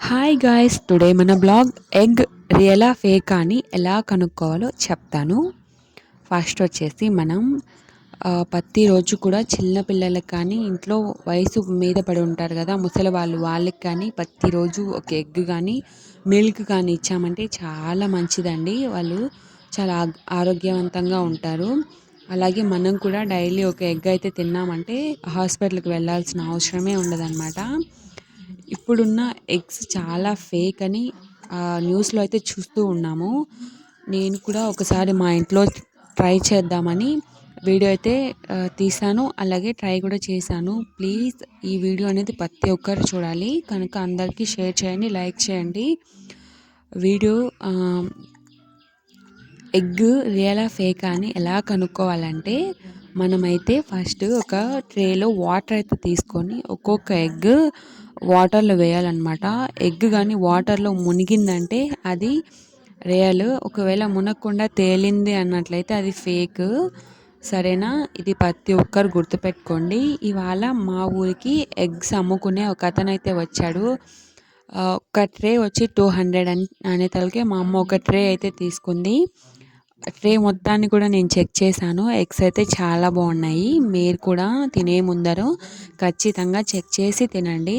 Hi guys today మన blog egg రియలా fake అని ఎలా కనుక్కోవాలో చెప్తాను ఫస్ట్ వచ్చేసి మనం ప్రతిరోజు ప్రతి రోజు కూడా చిన్నపిల్లలకు కానీ ఇంట్లో వయసు మీద పడి ఉంటారు కదా ముసలి వాళ్ళు వాళ్ళకి కానీ ప్రతిరోజు ఒక ఎగ్ కానీ మిల్క్ కానీ ఇచ్చామంటే చాలా మంచిదండి. వాళ్ళు చాలా ఆరోగ్యవంతంగా ఉంటారు. అలాగే మనం కూడా డైలీ ఒక ఎగ్ అయితే తిన్నామంటే హాస్పిటల్కి వెళ్ళాల్సిన అవసరమే ఉండదన్నమాట. ఇప్పుడున్న ఎగ్స్ చాలా ఫేక్ అని న్యూస్లో అయితే చూస్తూ ఉన్నాము. నేను కూడా ఒకసారి మా ఇంట్లో ట్రై చేద్దామని వీడియో అయితే తీసాను అలాగే ట్రై కూడా చేశాను. ప్లీజ్ ఈ వీడియో అనేది ప్రతి ఒక్కరు చూడాలి. కనుక అందరికీ షేర్ చేయండి లైక్ చేయండి. వీడియో ఎగ్ రియలా ఫేక్ అని ఎలా కనుక్కోవాలంటే మనమైతే ఫస్ట్ ఒక ట్రేలో వాటర్ అయితే తీసుకొని ఒక్కొక్క ఎగ్ వాటర్లో వేయాలన్నమాట. ఎగ్ కానీ వాటర్లో మునిగిందంటే అది రియల్. ఒకవేళ మునగకుండా తేలింది అన్నట్లయితే అది ఫేక్. సరేనా? ఇది ప్రతి ఒక్కరు గుర్తుపెట్టుకోండి. ఇవాళ మా ఊరికి ఎగ్స్ అమ్ముకునే ఒక అతను అయితే వచ్చాడు ఒక ట్రే వచ్చి టూ హండ్రెడ్ అని అనేతలకే మా అమ్మ ఒక ట్రే అయితే తీసుకుంది. ట్రే మొత్తాన్ని కూడా నేను చెక్ చేశాను. ఎగ్స్ అయితే చాలా బాగున్నాయి. మీరు కూడా తినే ముందరు ఖచ్చితంగా చెక్ చేసి తినండి.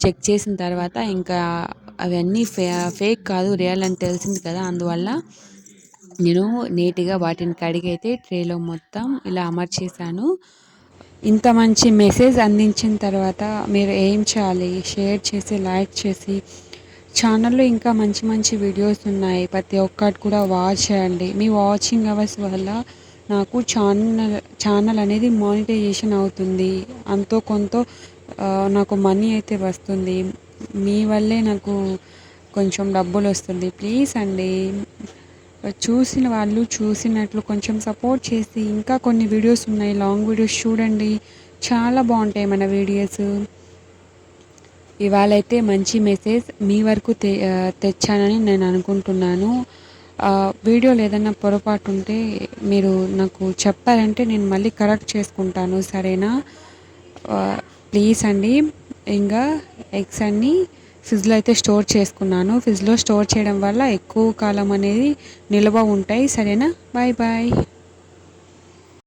చెక్ చేసిన తర్వాత ఇంకా అవన్నీ ఫే ఫేక్ కాదు రియల్ అని తెలిసింది కదా. అందువల్ల నేను నీట్గా వాటిని కడిగి అయితే ట్రేలో మొత్తం ఇలా అమర్చేశాను. ఇంత మంచి మెసేజ్ అందించిన తర్వాత మీరు ఏం చేయాలి? షేర్ చేసి లైక్ చేసి ఛానల్లో ఇంకా మంచి మంచి వీడియోస్ ఉన్నాయి. ప్రతి ఒక్కటి కూడా వాచ్ చేయండి. మీ వాచింగ్ అవర్స్ వల్ల నాకు ఛానల్ ఛానల్ అనేది మానిటైజేషన్ అవుతుంది. అంతో కొంత నాకు మనీ అయితే వస్తుంది. మీ వల్లే నాకు కొంచెం డబ్బులు వస్తుంది. ప్లీజ్ అండి. చూసిన వాళ్ళు చూసినట్లు కొంచెం సపోర్ట్ చేసి ఇంకా కొన్ని వీడియోస్ ఉన్నాయి. లాంగ్ వీడియోస్ చూడండి. చాలా బాగుంటాయి మన వీడియోస్. ఇవాళ అయితే మంచి మెసేజ్ మీ వరకు తె తెచ్చానని నేను అనుకుంటున్నాను. వీడియోలు ఏదైనా పొరపాటు ఉంటే మీరు నాకు చెప్పారంటే నేను మళ్ళీ కరెక్ట్ చేసుకుంటాను సరేనా? ప్లీజ్ అండి. ఇంకా ఎగ్స్ అన్ని ఫ్రిడ్జ్లో అయితే స్టోర్ చేసుకున్నాను. ఫ్రిడ్జ్లో స్టోర్ చేయడం వల్ల ఎక్కువ కాలం అనేది నిల్వ ఉంటాయి సరేనా? Bye bye.